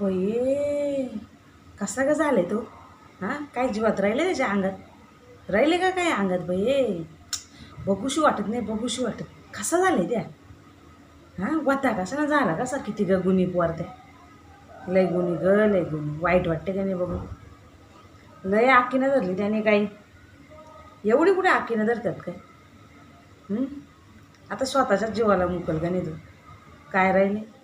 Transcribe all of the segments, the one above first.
बये कसा का झालाय तो? हां? काय जीवात राहिले त्याच्या अंगात? राहिले का काय अंगात बये बघूशी वाटत नाही बघूशी वाटत. कसा झालाय त्या? हां? वता कसा ना झाला कसा किती ग गुणी पोर त्या लय गुणी ग लय गुणी. वाईट वाटते का नाही बघून? लय आखीनं धरली त्याने काही. एवढी कुठे आखीनं धरतात काय? आता स्वतःच्याच जीवाला मुकल का नाही तू? काय राहिले?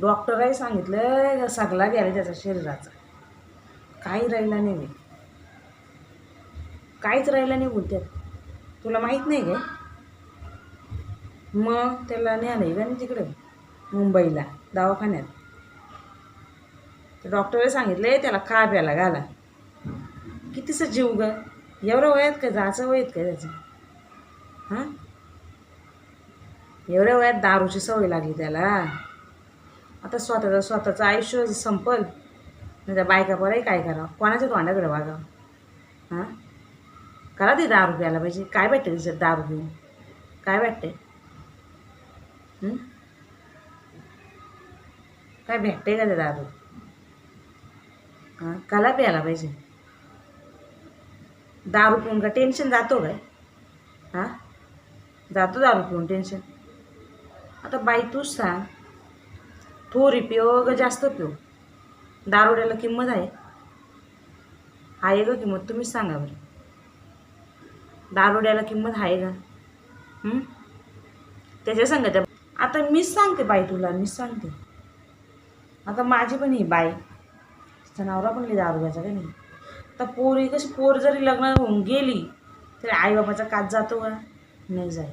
डॉक्टरही सांगितलं सगळा गेला त्याचा शरीराचा. काही राहिला नाही काहीच राहिला नाही बोलत्यात. तुला माहीत नाही काय मग त्याला न्यायला का नाही तिकडे? मुंबईला दवाखान्यात. तर डॉक्टरने सांगितले त्याला खा प्यायला घाला. कितीचं जीव ग? एवढं वयात का जायचं वयात का त्याचं? हां? एवढ्या वयात दारूची सवय लागली त्याला. आता स्वतःचं स्वतःचं आयुष्य संपल नाही त्या बायका बरंही काय करावं कोणाच्या तोंडाकडे वागावं हां? करा ते दारू प्यायला पाहिजे. काय भेटते तिच्यात दारू रुपये काय भेटते? काय भेटते का ते दारू? हां? कला प्यायला पाहिजे. दारू पिऊन का टेन्शन जातो काय? हां? जातो दारू पिऊन टेन्शन आता बाई तूच सांग. थोरी पिओ ग जास्त पिओ? दारुड्याला किंमत आहे? आहे ग किंमत? तुम्हीच सांगा बरं. दारुड्याला किंमत आहे का? त्याच्या सांगायच्या आता मीच सांगते बाई तुला मीच सांगते. आता माझी पण ही बाई. तिचा नवरा पण लई दारू घ्यायचा का नाही? आता पोरी कशी पोर जरी लग्न होऊन गेली तरी आईबापाचा काच जातो का? नाही जाय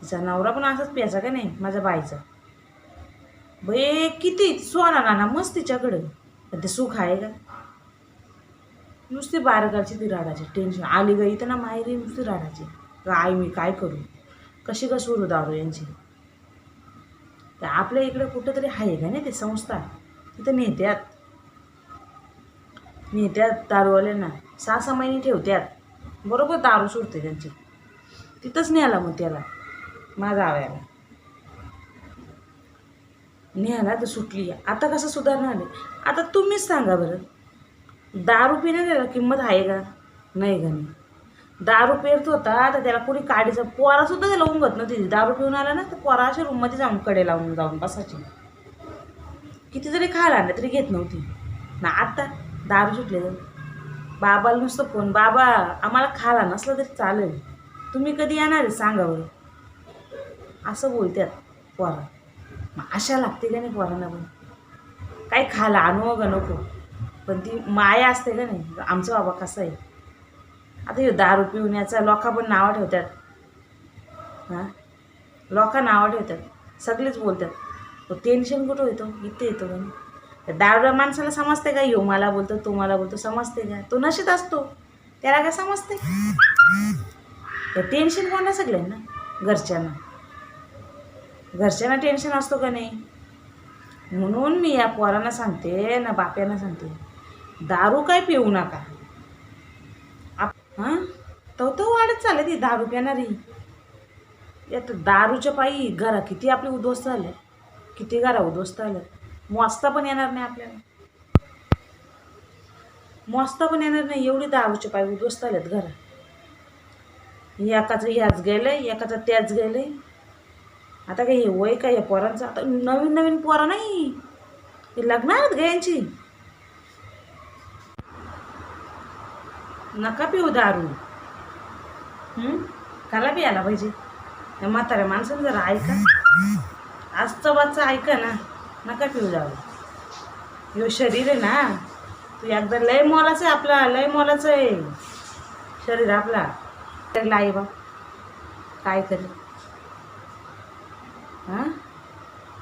तिचा नवरा पण असाच प्यायचा का नाही? माझ्या बाईचा. बे किती सोना नाना मस्त तिच्याकडं. पण ते सुख आहे का? नुसती बारगाची ती राडाची टेन्शन आली गई तर ना माहेरी नुसती राडाची ग आई मी काय करू? कशी का उरू दारू यांची? तर आपल्या इकडे कुठंतरी आहे का नाही ते संस्था? तिथं नेत्यात. नेत्यात दारूवाल्यांना. सहा सहा महिने ठेवत्यात. बरोबर दारू सुटते त्यांची. तिथंच न्यायला मग त्याला. माझा आव्याला. न्यायला तर सुटली आता कसं सुधारणा आले आता तुम्हीच सांगा बरं. दारू पिण्याला किंमत आहे का? नाही का नाही? दारू पेरत होता तर त्याला कोणी काडीचा पोरासुद्धा त्याला उमगत नव्हती. दारू पिऊन आला ना तर पोरा अशा रूममध्ये जाऊन कडे लावून जाऊन बसायची. किती जरी खायला आणलं तरी घेत नव्हती. ना आता दारू सुटले बाबाला नुसतं फोन बाबा आम्हाला खायला नसलं तरी चालेल. तुम्ही कधी येणार आहे? सांगा बरं. असं बोलतात पोरा. मग आशा लागते का नाही पोरांना पण? काही खायला आणू का नको. पण ती माया असते का नाही? आमचा बाबा कसा आहे? आता हे दारू पिवण्याचा लोका पण नावं ठेवतात. हां? लोका नावं ठेवतात. सगळेच बोलतात. तो टेन्शन कुठं येतो? इथे येतो पण दारूला माणसाला समजते का? यो मला बोलतो तो मला बोलतो समजते का? तो नशेत असतो. त्याला काय समजते? टेन्शन कोणा सगळ्यांना? घरच्यांना. घरच्यांना टेन्शन असतो का नाही? म्हणून मी या पोरांना सांगते ना बाप्यांना सांगते दारू काय पिऊ नका. आप- हां? तो तो वाढत चालले ती दारू पिणारी. यात दारूच्या पायी घरा किती आपली उद्ध्वस्त झाले किती घरा उद्ध्वस्त आल्या मोजता पण येणार नाही आपल्याला. मोजता पण येणार नाही एवढी दारूच्या पायी उद्ध्वस्त आल्यात घरा. एकाचं ह्याच गेलं एकाचं त्याच गेलं आता काय हे वय काय या पोरांचं? आता नवीन नवीन पोरं नाही. हे लग्न आहेत का यांची. नका पिऊ दारू. हं? काला प्यायला पाहिजे. या म्हाताऱ्या माणसानं जरा ऐका. आजचं वाजचं ऐका ना. नका पिऊ दारू. यो शरीर आहे ना. तू एकदा लय मोलाचं आहे आपला. लय मोलाचं आहे. शरीर आपला. त्याला लाई बा काय करेल हां?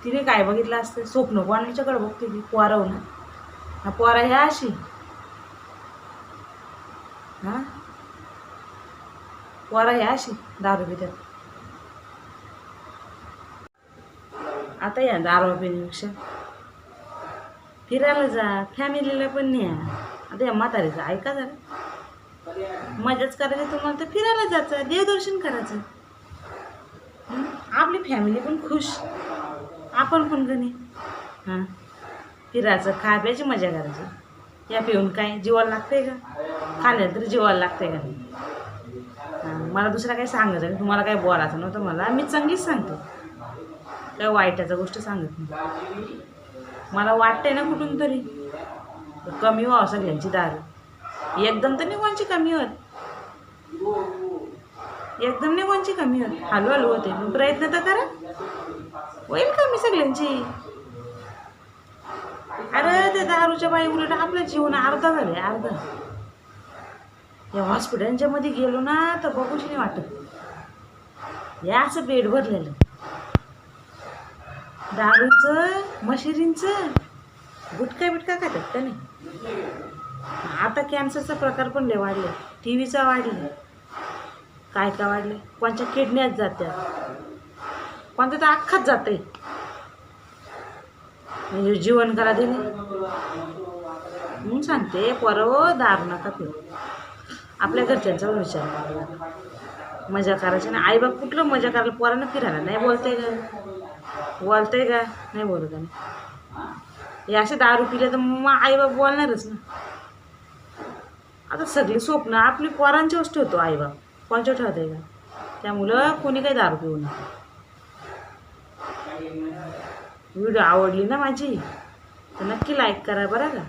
तिने काय बघितलं असतं? स्वप्न कोणाच्याकडे बघते ती पोरव ना. हा पोरा ह्या अशी. हां? पोरा ह्या अशी दारू पितात आता या दारू पिण्यापेक्षा. फिरायला जा फॅमिलीला पण न्या. आता या म्हातारीचं ऐका जरा. मजाच करायची तुम्हाला तर फिरायला जायचं देवदर्शन करायचं. आपली फॅमिली पण खुश. आपण पण गणे. हां. फिरायचं खा प्यायची मजा करायची. या पिऊन काय जीवाला लागते का? खाल्लं तरी जीवाला लागते का हां, मला दुसरा काही सांगायचं नाही. तुम्हाला काही बोलायचं नव्हतं मला. मी चांगलीच सांगते. काय वाईटाचं गोष्ट सांगत नाही. मला वाटतंय ना कुठून तरी. कमी व्हावं सगळ्यांची दारू. एकदम तर नाही कोणची कमी होत. एकदम नाही कोणची कमी होत. हळू हळू होते. मग प्रयत्न तर करा. होईल कमी सगळ्यांची. अरे ते दारूच्या बाई उलट आपलं जीवन अर्धा झाले अर्धा. या हॉस्पिटलच्या मध्ये गेलो ना तर बघूच नाही वाटत. या असं बेड भरलेलं. दारूचं मशिरींचं गुटका बिटका खातात का नाही? आता कॅन्सरचा प्रकार पण लय वाढले टी व्हीचा वाढले काय काय वाढले कोणच्या किडन्यात जात्या? कोणत्या तर अख्खाच जाते म्हणजे जीवन करा दिले. म्हणून सांगते पोरं हो, दारू नका पिऊ. आपल्या घरच्यांचा विचार मजा करायची ना आईबाप कुठलं मजा करायला पोरांना फिरायला नाही बोलते का? बोलते का? नाही बोलत आहे हे असे दारू पिले तर मग आईबाप बोलणारच ना. आता सगळी स्वप्न आपली पोरांची गोष्ट होतो आईबाप. कोणच्या ठेवते का त्यामुळं कोणी काही दारू पिऊ नये व्हिडिओ आवडली ना माझी तर नक्की लाईक करा बरं का.